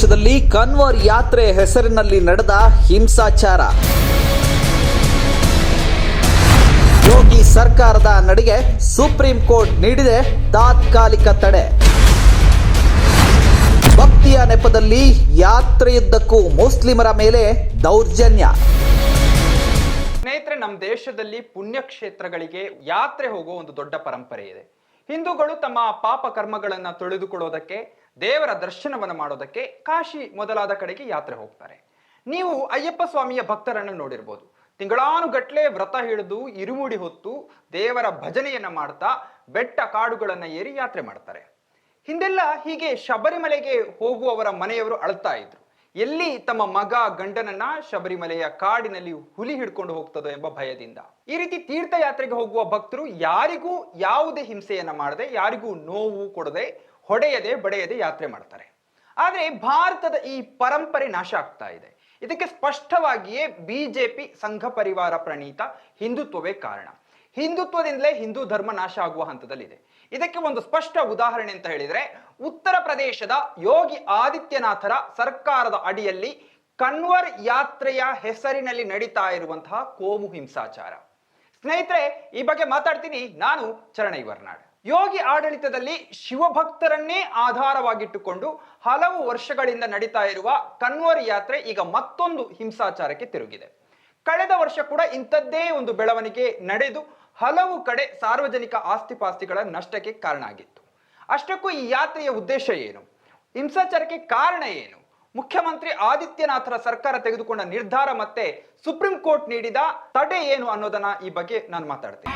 ಪ್ರದೇಶದಲ್ಲಿ ಕನ್ವರ್ ಯಾತ್ರೆ ಹೆಸರಿನಲ್ಲಿ ನಡೆದ ಹಿಂಸಾಚಾರ. ಯೋಗಿ ಸರ್ಕಾರದ ನಡೆಗೆ ಸುಪ್ರೀಂ ಕೋರ್ಟ್ ನೀಡಿದೆ ತಾತ್ಕಾಲಿಕ ತಡೆ. ಭಕ್ತಿಯ ನೆಪದಲ್ಲಿ ಯಾತ್ರೆಯುದ್ದಕ್ಕೂ ಮುಸ್ಲಿಮರ ಮೇಲೆ ದೌರ್ಜನ್ಯ. ಸ್ನೇಹಿತರೆ, ನಮ್ಮ ದೇಶದಲ್ಲಿ ಪುಣ್ಯಕ್ಷೇತ್ರಗಳಿಗೆ ಯಾತ್ರೆ ಹೋಗುವ ಒಂದು ದೊಡ್ಡ ಪರಂಪರೆ ಇದೆ. ಹಿಂದೂಗಳು ತಮ್ಮ ಪಾಪ ಕರ್ಮಗಳನ್ನು ತೊಳೆದುಕೊಳ್ಳೋದಕ್ಕೆ ದೇವರ ದರ್ಶನವನ್ನು ಮಾಡೋದಕ್ಕೆ ಕಾಶಿ ಮೊದಲಾದ ಕಡೆಗೆ ಯಾತ್ರೆ ಹೋಗ್ತಾರೆ. ನೀವು ಅಯ್ಯಪ್ಪ ಸ್ವಾಮಿಯ ಭಕ್ತರನ್ನು ನೋಡಿರ್ಬೋದು. ತಿಂಗಳಾನುಗಟ್ಲೆ ವ್ರತ ಹಿಡಿದು ಇರುಮುಡಿ ಹೊತ್ತು ದೇವರ ಭಜನೆಯನ್ನ ಮಾಡ್ತಾ ಬೆಟ್ಟ ಕಾಡುಗಳನ್ನ ಏರಿ ಯಾತ್ರೆ ಮಾಡ್ತಾರೆ. ಹಿಂದೆಲ್ಲ ಹೀಗೆ ಶಬರಿಮಲೆಗೆ ಹೋಗುವವರ ಮನೆಯವರು ಅಳ್ತಾ ಇದ್ರು. ಎಲ್ಲಿ ತಮ್ಮ ಮಗ ಗಂಡನನ್ನ ಶಬರಿಮಲೆಯ ಕಾಡಿನಲ್ಲಿ ಹುಲಿ ಹಿಡ್ಕೊಂಡು ಹೋಗ್ತದೋ ಎಂಬ ಭಯದಿಂದ. ಈ ರೀತಿ ತೀರ್ಥಯಾತ್ರೆಗೆ ಹೋಗುವ ಭಕ್ತರು ಯಾರಿಗೂ ಯಾವುದೇ ಹಿಂಸೆಯನ್ನ ಮಾಡದೆ, ಯಾರಿಗೂ ನೋವು ಕೊಡದೆ ಹೊಡೆಯದೆ ಬಡೆಯದೆ ಯಾತ್ರೆ ಮಾಡ್ತಾರೆ. ಆದರೆ ಭಾರತದ ಈ ಪರಂಪರೆ ನಾಶ ಆಗ್ತಾ ಇದೆ. ಇದಕ್ಕೆ ಸ್ಪಷ್ಟವಾಗಿಯೇ ಬಿಜೆಪಿ ಸಂಘ ಪರಿವಾರ ಪ್ರಣೀತ ಹಿಂದುತ್ವವೇ ಕಾರಣ. ಹಿಂದುತ್ವದಿಂದಲೇ ಹಿಂದೂ ಧರ್ಮ ನಾಶ ಆಗುವ ಹಂತದಲ್ಲಿದೆ. ಇದಕ್ಕೆ ಒಂದು ಸ್ಪಷ್ಟ ಉದಾಹರಣೆ ಅಂತ ಹೇಳಿದ್ರೆ, ಉತ್ತರ ಪ್ರದೇಶದ ಯೋಗಿ ಆದಿತ್ಯನಾಥರ ಸರ್ಕಾರದ ಅಡಿಯಲ್ಲಿ ಕನ್ವರ್ ಯಾತ್ರೆಯ ಹೆಸರಿನಲ್ಲಿ ನಡೀತಾ ಇರುವಂತಹ ಕೋಮು ಹಿಂಸಾಚಾರ. ಸ್ನೇಹಿತರೆ, ಈ ಬಗ್ಗೆ ಮಾತಾಡ್ತೀನಿ. ನಾನು ಚರಣೈ ವರ್ನಾಡ್. ಯೋಗಿ ಆಡಳಿತದಲ್ಲಿ ಶಿವಭಕ್ತರನ್ನೇ ಆಧಾರವಾಗಿಟ್ಟುಕೊಂಡು ಹಲವು ವರ್ಷಗಳಿಂದ ನಡೀತಾ ಇರುವ ಕನ್ವರ್ ಯಾತ್ರೆ ಈಗ ಮತ್ತೊಂದು ಹಿಂಸಾಚಾರಕ್ಕೆ ತಿರುಗಿದೆ. ಕಳೆದ ವರ್ಷ ಕೂಡ ಇಂಥದ್ದೇ ಒಂದು ಬೆಳವಣಿಗೆ ನಡೆದು ಹಲವು ಕಡೆ ಸಾರ್ವಜನಿಕ ಆಸ್ತಿಪಾಸ್ತಿಗಳ ನಷ್ಟಕ್ಕೆ ಕಾರಣ ಆಗಿತ್ತು. ಅಷ್ಟಕ್ಕೂ ಈ ಯಾತ್ರೆಯ ಉದ್ದೇಶ ಏನು? ಹಿಂಸಾಚಾರಕ್ಕೆ ಕಾರಣ ಏನು? ಮುಖ್ಯಮಂತ್ರಿ ಆದಿತ್ಯನಾಥರ ಸರ್ಕಾರ ತೆಗೆದುಕೊಂಡ ನಿರ್ಧಾರ ಮತ್ತೆ ಸುಪ್ರೀಂ ಕೋರ್ಟ್ ನೀಡಿದ ತಡೆ ಏನು ಅನ್ನೋದನ್ನ ಈ ಬಗ್ಗೆ ನಾನು ಮಾತಾಡ್ತೀನಿ.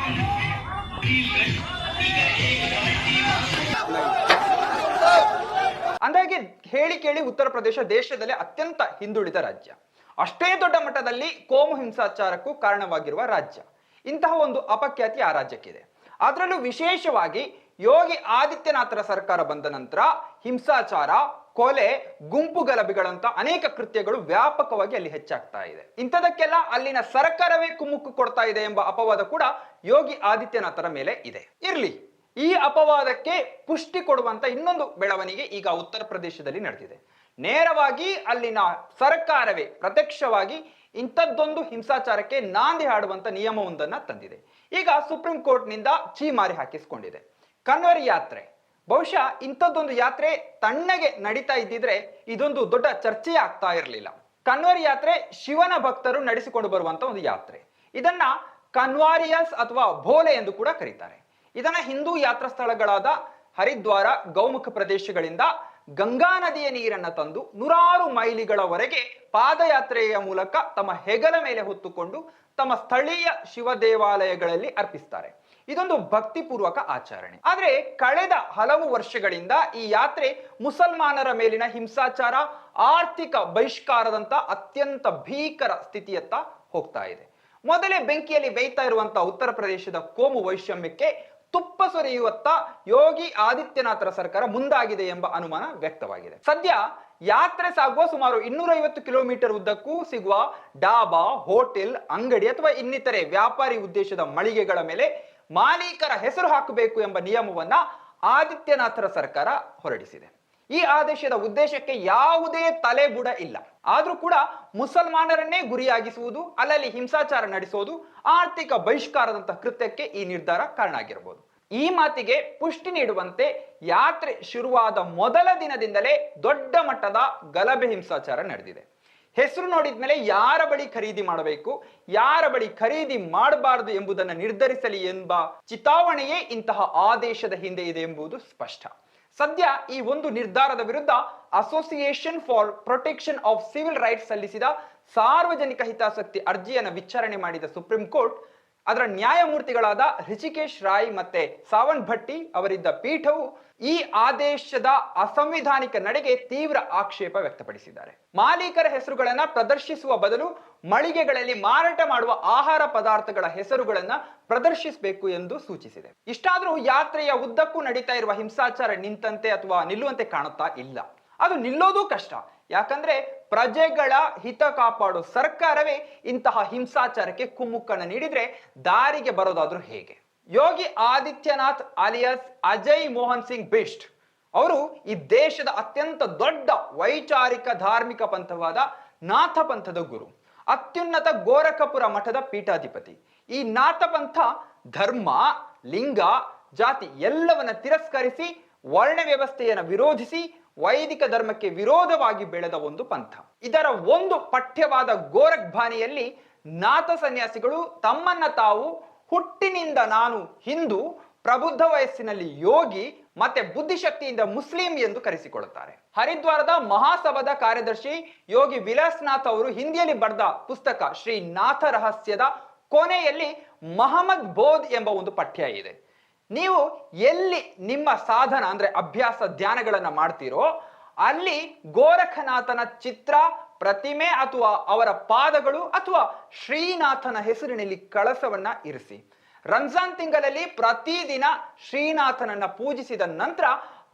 ಅಂದಾಗೆ ಹೇಳಿ ಕೇಳಿ ಉತ್ತರ ಪ್ರದೇಶ ದೇಶದಲ್ಲೇ ಅತ್ಯಂತ ಹಿಂದುಳಿದ ರಾಜ್ಯ. ಅಷ್ಟೇ ದೊಡ್ಡ ಮಟ್ಟದಲ್ಲಿ ಕೋಮು ಹಿಂಸಾಚಾರಕ್ಕೂ ಕಾರಣವಾಗಿರುವ ರಾಜ್ಯ. ಇಂತಹ ಒಂದು ಅಪಖ್ಯಾತಿ ಆ ರಾಜ್ಯಕ್ಕಿದೆ. ಅದರಲ್ಲೂ ವಿಶೇಷವಾಗಿ ಯೋಗಿ ಆದಿತ್ಯನಾಥರ ಸರ್ಕಾರ ಬಂದ ನಂತರ ಹಿಂಸಾಚಾರ ಕೊಲೆ, ಗುಂಪು ಗಲಭೆಗಳಂತ ಅನೇಕ ಕೃತ್ಯಗಳು ವ್ಯಾಪಕವಾಗಿ ಅಲ್ಲಿ ಹೆಚ್ಚಾಗ್ತಾ ಇದೆ. ಇಂಥದಕ್ಕೆಲ್ಲ ಅಲ್ಲಿನ ಸರ್ಕಾರವೇ ಕುಮ್ಮುಕ್ಕು ಕೊಡ್ತಾ ಇದೆ ಎಂಬ ಅಪವಾದ ಕೂಡ ಯೋಗಿ ಆದಿತ್ಯನಾಥರ ಮೇಲೆ ಇದೆ. ಇರ್ಲಿ, ಈ ಅಪವಾದಕ್ಕೆ ಪುಷ್ಟಿ ಕೊಡುವಂತ ಇನ್ನೊಂದು ಬೆಳವಣಿಗೆ ಈಗ ಉತ್ತರ ಪ್ರದೇಶದಲ್ಲಿ ನಡೆದಿದೆ. ನೇರವಾಗಿ ಅಲ್ಲಿನ ಸರ್ಕಾರವೇ ಪ್ರತ್ಯಕ್ಷವಾಗಿ ಇಂಥದ್ದೊಂದು ಹಿಂಸಾಚಾರಕ್ಕೆ ನಾಂದಿ ಹಾಡುವಂತ ನಿಯಮವೊಂದನ್ನು ತಂದಿದೆ. ಈಗ ಸುಪ್ರೀಂ ಕೋರ್ಟ್ನಿಂದ ಚೀಮಾರಿ ಹಾಕಿಸಿಕೊಂಡಿದೆ. ಕನ್ವರ್ ಯಾತ್ರೆ. ಬಹುಶಃ ಇಂಥದ್ದೊಂದು ಯಾತ್ರೆ ತಣ್ಣಗೆ ನಡೀತಾ ಇದ್ದಿದ್ರೆ ಇದೊಂದು ದೊಡ್ಡ ಚರ್ಚೆ ಆಗ್ತಾ ಇರಲಿಲ್ಲ. ಕನ್ವಾರಿ ಯಾತ್ರೆ ಶಿವನ ಭಕ್ತರು ನಡೆಸಿಕೊಂಡು ಬರುವಂತ ಒಂದು ಯಾತ್ರೆ. ಇದನ್ನ ಕನ್ವಾರಿಯಸ್ ಅಥವಾ ಭೋಲೆ ಎಂದು ಕೂಡ ಕರೀತಾರೆ. ಇದನ್ನ ಹಿಂದೂ ಯಾತ್ರಾ ಸ್ಥಳಗಳಾದ ಹರಿದ್ವಾರ, ಗೌಮುಖ ಪ್ರದೇಶಗಳಿಂದ ಗಂಗಾ ನದಿಯ ನೀರನ್ನ ತಂದು ನೂರಾರು ಮೈಲಿಗಳವರೆಗೆ ಪಾದಯಾತ್ರೆಯ ಮೂಲಕ ತಮ್ಮ ಹೆಗಲ ಮೇಲೆ ಹೊತ್ತುಕೊಂಡು ತಮ್ಮ ಸ್ಥಳೀಯ ಶಿವ ದೇವಾಲಯಗಳಲ್ಲಿ ಅರ್ಪಿಸ್ತಾರೆ. ಇದೊಂದು ಭಕ್ತಿಪೂರ್ವಕ ಆಚರಣೆ. ಆದ್ರೆ ಕಳೆದ ಹಲವು ವರ್ಷಗಳಿಂದ ಈ ಯಾತ್ರೆ ಮುಸಲ್ಮಾನರ ಮೇಲಿನ ಹಿಂಸಾಚಾರ, ಆರ್ಥಿಕ ಬಹಿಷ್ಕಾರದಂತ ಅತ್ಯಂತ ಭೀಕರ ಸ್ಥಿತಿಯತ್ತ ಹೋಗ್ತಾ ಇದೆ. ಮೊದಲೇ ಬೆಂಕಿಯಲ್ಲಿ ಬೇಯ್ತಾ ಇರುವಂತಹ ಉತ್ತರ ಪ್ರದೇಶದ ಕೋಮು ವೈಷಮ್ಯಕ್ಕೆ ತುಪ್ಪ ಸುರಿಯುವತ್ತ ಯೋಗಿ ಆದಿತ್ಯನಾಥರ ಸರ್ಕಾರ ಮುಂದಾಗಿದೆ ಎಂಬ ಅನುಮಾನ ವ್ಯಕ್ತವಾಗಿದೆ. ಸದ್ಯ ಯಾತ್ರೆ ಸಾಗುವ ಸುಮಾರು ಇನ್ನೂರೈವತ್ತು ಕಿಲೋಮೀಟರ್ ಉದ್ದಕ್ಕೂ ಸಿಗುವ ಡಾಬಾ, ಹೋಟೆಲ್, ಅಂಗಡಿ ಅಥವಾ ಇನ್ನಿತರೆ ವ್ಯಾಪಾರಿ ಉದ್ದೇಶದ ಮಳಿಗೆಗಳ ಮೇಲೆ ಮಾಲೀಕರ ಹೆಸರು ಹಾಕಬೇಕು ಎಂಬ ನಿಯಮವನ್ನ ಆದಿತ್ಯನಾಥರ ಸರ್ಕಾರ ಹೊರಡಿಸಿದೆ. ಈ ಆದೇಶದ ಉದ್ದೇಶಕ್ಕೆ ಯಾವುದೇ ತಲೆಬುಡ ಇಲ್ಲ. ಆದ್ರೂ ಕೂಡ ಮುಸಲ್ಮಾನರನ್ನೇ ಗುರಿಯಾಗಿಸುವುದು, ಅಲ್ಲಲ್ಲಿ ಹಿಂಸಾಚಾರ ನಡೆಸೋದು, ಆರ್ಥಿಕ ಬಹಿಷ್ಕಾರದಂತಹ ಕೃತ್ಯಕ್ಕೆ ಈ ನಿರ್ಧಾರ ಕಾರಣ ಆಗಿರಬಹುದು ಈ ಮಾತಿಗೆ ಪುಷ್ಟಿ ನೀಡುವಂತೆ ಯಾತ್ರೆ ಶುರುವಾದ ಮೊದಲ ದಿನದಿಂದಲೇ ದೊಡ್ಡ ಮಟ್ಟದ ಗಲಭೆ ಹಿಂಸಾಚಾರ ನಡೆದಿದೆ. ಹೆಸರು ನೋಡಿದ್ಮೇಲೆ ಯಾರ ಬಳಿ ಖರೀದಿ ಮಾಡಬೇಕು, ಯಾರ ಬಳಿ ಖರೀದಿ ಮಾಡಬಾರದು ಎಂಬುದನ್ನು ನಿರ್ಧರಿಸಲಿ ಎಂಬ ಚಿತಾವಣೆಯೇ ಇಂತಹ ಆದೇಶದ ಹಿಂದೆ ಇದೆ ಎಂಬುದು ಸ್ಪಷ್ಟ. ಸದ್ಯ ಈ ಒಂದು ನಿರ್ಧಾರದ ವಿರುದ್ಧ association for protection of civil rights ಸಲ್ಲಿಸಿದ ಸಾರ್ವಜನಿಕ ಹಿತಾಸಕ್ತಿ ಅರ್ಜಿಯನ್ನು ವಿಚಾರಣೆ ಮಾಡಿದ ಸುಪ್ರೀಂ ಕೋರ್ಟ್ ಅದರ ನ್ಯಾಯಮೂರ್ತಿಗಳಾದ ಹೃಷಿಕೇಶ್ ರಾಯ್ ಮತ್ತೆ ಸಾವನ್ ಭಟ್ಟಿ ಅವರಿದ್ದ ಪೀಠವು ಈ ಆದೇಶದ ಅಸಂವಿಧಾನಿಕ ನಡೆಗೆ ತೀವ್ರ ಆಕ್ಷೇಪ ವ್ಯಕ್ತಪಡಿಸಿದ್ದಾರೆ. ಮಾಲೀಕರ ಹೆಸರುಗಳನ್ನ ಪ್ರದರ್ಶಿಸುವ ಬದಲು ಮಳಿಗೆಗಳಲ್ಲಿ ಮಾರಾಟ ಮಾಡುವ ಆಹಾರ ಪದಾರ್ಥಗಳ ಹೆಸರುಗಳನ್ನ ಪ್ರದರ್ಶಿಸಬೇಕು ಎಂದು ಸೂಚಿಸಿದೆ. ಇಷ್ಟಾದರೂ ಯಾತ್ರೆಯ ಉದ್ದಕ್ಕೂ ನಡೀತಾ ಇರುವ ಹಿಂಸಾಚಾರ ನಿಂತಂತೆ ಅಥವಾ ನಿಲ್ಲುವಂತೆ ಕಾಣುತ್ತಾ ಇಲ್ಲ. ಅದು ನಿಲ್ಲೋದು ಕಷ್ಟ. ಯಾಕಂದ್ರೆ ಪ್ರಜೆಗಳ ಹಿತ ಕಾಪಾಡೋ ಸರ್ಕಾರವೇ ಇಂತಹ ಹಿಂಸಾಚಾರಕ್ಕೆ ಕುಮ್ಮುಕ್ಕನ್ನು ನೀಡಿದ್ರೆ ದಾರಿಗೆ ಬರೋದಾದ್ರೂ ಹೇಗೆ? ಯೋಗಿ ಆದಿತ್ಯನಾಥ್ ಅಲಿಯಾಸ್ ಅಜಯ್ ಮೋಹನ್ ಸಿಂಗ್ ಬಿಸ್ಟ್ ಅವರು ಈ ದೇಶದ ಅತ್ಯಂತ ದೊಡ್ಡ ವೈಚಾರಿಕ ಧಾರ್ಮಿಕ ಪಂಥವಾದ ನಾಥ ಪಂಥದ ಗುರು, ಅತ್ಯುನ್ನತ ಗೋರಖಪುರ ಮಠದ ಪೀಠಾಧಿಪತಿ. ಈ ನಾಥ ಪಂಥ ಧರ್ಮ, ಲಿಂಗ, ಜಾತಿ ಎಲ್ಲವನ್ನ ತಿರಸ್ಕರಿಸಿ ವರ್ಣ ವ್ಯವಸ್ಥೆಯನ್ನು ವಿರೋಧಿಸಿ ವೈದಿಕ ಧರ್ಮಕ್ಕೆ ವಿರೋಧವಾಗಿ ಬೆಳೆದ ಒಂದು ಪಂಥ. ಇದರ ಒಂದು ಪಠ್ಯವಾದ ಗೋರಖ್ಬಾನಿಯಲ್ಲಿ ನಾಥ ಸನ್ಯಾಸಿಗಳು ತಮ್ಮನ್ನ ತಾವು ಹುಟ್ಟಿನಿಂದ ನಾನು ಹಿಂದೂ, ಪ್ರಬುದ್ಧ ವಯಸ್ಸಿನಲ್ಲಿ ಯೋಗಿ ಮತ್ತೆ ಬುದ್ಧಿಶಕ್ತಿಯಿಂದ ಮುಸ್ಲಿಂ ಎಂದು ಕರೆಸಿಕೊಳ್ಳುತ್ತಾರೆ. ಹರಿದ್ವಾರದ ಮಹಾಸಭಾದ ಕಾರ್ಯದರ್ಶಿ ಯೋಗಿ ವಿಲಾಸ್ನಾಥ್ ಅವರು ಹಿಂದಿಯಲ್ಲಿ ಬರೆದ ಪುಸ್ತಕ ಶ್ರೀ ನಾಥ ರಹಸ್ಯದ ಕೊನೆಯಲ್ಲಿ ಮಹಮ್ಮದ್ ಬೋಧ್ ಎಂಬ ಒಂದು ಪಠ್ಯ ಇದೆ. ನೀವು ಎಲ್ಲಿ ನಿಮ್ಮ ಸಾಧನ ಅಂದ್ರೆ ಅಭ್ಯಾಸ ಧ್ಯಾನಗಳನ್ನ ಮಾಡ್ತೀರೋ, ಅಲ್ಲಿ ಗೋರಖನಾಥನ ಚಿತ್ರ, ಪ್ರತಿಮೆ ಅಥವಾ ಅವರ ಪಾದಗಳು ಅಥವಾ ಶ್ರೀನಾಥನ ಹೆಸರಿನಲ್ಲಿ ಕಳಸವನ್ನ ಇರಿಸಿ. ರಂಜಾನ್ ತಿಂಗಳಲ್ಲಿ ಪ್ರತಿದಿನ ಶ್ರೀನಾಥನನ್ನ ಪೂಜಿಸಿದ ನಂತರ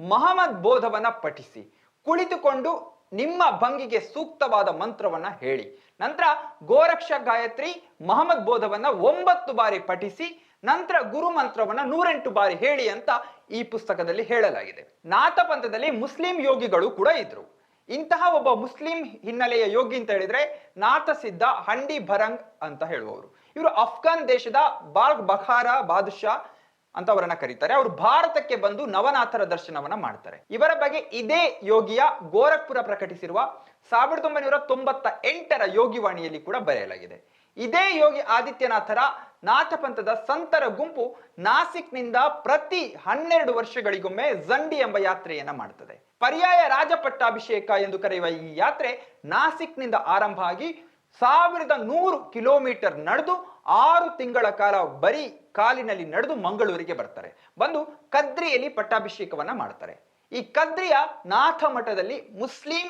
ಮಹಮ್ಮದ್ ಬೋಧವನ್ನ ಪಠಿಸಿ. ಕುಳಿತುಕೊಂಡು ನಿಮ್ಮ ಭಂಗಿಗೆ ಸೂಕ್ತವಾದ ಮಂತ್ರವನ್ನ ಹೇಳಿ. ನಂತರ ಗೋರಕ್ಷ ಗಾಯತ್ರಿ ಮಹಮ್ಮದ್ ಬೋಧವನ್ನ ಒಂಬತ್ತು ಬಾರಿ ಪಠಿಸಿ ನಂತರ ಗುರು ಮಂತ್ರವನ್ನ ನೂರೆಂಟು ಬಾರಿ ಹೇಳಿ ಅಂತ ಈ ಪುಸ್ತಕದಲ್ಲಿ ಹೇಳಲಾಗಿದೆ. ನಾಥ ಪಂಥದಲ್ಲಿ ಮುಸ್ಲಿಂ ಯೋಗಿಗಳು ಕೂಡ ಇದ್ರು. ಇಂತಹ ಒಬ್ಬ ಮುಸ್ಲಿಂ ಹಿನ್ನೆಲೆಯ ಯೋಗಿ ಅಂತ ಹೇಳಿದ್ರೆ ನಾಥ ಸಿದ್ಧ ಹಂಡಿ ಭರಂಗ್ ಅಂತ ಹೇಳುವವರು. ಇವರು ಅಫ್ಘಾನ್ ದೇಶದ ಬಾಗ್ ಬಖಾರ ಬಾದುಷಾ ಅಂತ ಅವರನ್ನ ಕರೀತಾರೆ. ಅವರು ಭಾರತಕ್ಕೆ ಬಂದು ನವನಾಥರ ದರ್ಶನವನ್ನ ಮಾಡ್ತಾರೆ. ಇವರ ಬಗ್ಗೆ ಇದೇ ಯೋಗಿಯ ಗೋರಖ್ಪುರ ಪ್ರಕಟಿಸಿರುವ ಸಾವಿರದ ಒಂಬೈನೂರ ತೊಂಬತ್ತ ಎಂಟರ ಯೋಗಿವಾಣಿಯಲ್ಲಿ ಕೂಡ ಬರೆಯಲಾಗಿದೆ. ಇದೇ ಯೋಗಿ ಆದಿತ್ಯನಾಥರ ನಾಥಪಂಥದ ಸಂತರ ಗುಂಪು ನಾಸಿಕ್ನಿಂದ ಪ್ರತಿ ಹನ್ನೆರಡು ವರ್ಷಗಳಿಗೊಮ್ಮೆ ಜಂಡಿ ಎಂಬ ಯಾತ್ರೆಯನ್ನ ಮಾಡುತ್ತದೆ ಪರ್ಯಾಯ ರಾಜಪಟ್ಟಾಭಿಷೇಕ ಎಂದು ಕರೆಯುವ ಈ ಯಾತ್ರೆ ನಾಸಿಕ್ನಿಂದ ಆರಂಭ ಆಗಿ ಸಾವಿರದ ನೂರು ಕಿಲೋಮೀಟರ್ ನಡೆದು ಆರು ತಿಂಗಳ ಕಾಲ ಬರೀ ಕಾಲಿನಲ್ಲಿ ನಡೆದು ಮಂಗಳೂರಿಗೆ ಬರ್ತಾರೆ. ಬಂದು ಕದ್ರಿಯಲ್ಲಿ ಪಟ್ಟಾಭಿಷೇಕವನ್ನ ಮಾಡ್ತಾರೆ. ಈ ಕದ್ರಿಯ ನಾಥ ಮಠದಲ್ಲಿ ಮುಸ್ಲಿಂ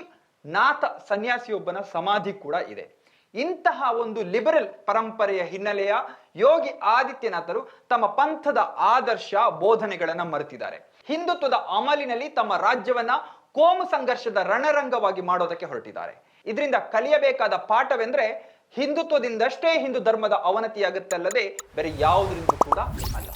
ನಾಥ ಸನ್ಯಾಸಿಯೊಬ್ಬನ ಸಮಾಧಿ ಕೂಡ ಇದೆ. ಇಂತಹ ಒಂದು ಲಿಬರಲ್ ಪರಂಪರೆಯ ಹಿನ್ನೆಲೆಯ ಯೋಗಿ ಆದಿತ್ಯನಾಥರು ತಮ್ಮ ಪಂಥದ ಆದರ್ಶ ಬೋಧನೆಗಳನ್ನ ಮರೆತಿದ್ದಾರೆ. ಹಿಂದುತ್ವದ ಅಮಲಿನಲ್ಲಿ ತಮ್ಮ ರಾಜ್ಯವನ್ನ ಕೋಮು ಸಂಘರ್ಷದ ರಣರಂಗವಾಗಿ ಮಾಡೋದಕ್ಕೆ ಹೊರಟಿದ್ದಾರೆ. ಇದರಿಂದ ಕಲಿಯಬೇಕಾದ ಪಾಠವೆಂದ್ರೆ ಹಿಂದುತ್ವದಿಂದಷ್ಟೇ ಹಿಂದೂ ಧರ್ಮದ ಅವನತಿಯಾಗುತ್ತಲ್ಲದೆ ಬೇರೆ ಯಾವುದರಿಂದ ಕೂಡ ಅಲ್ಲ.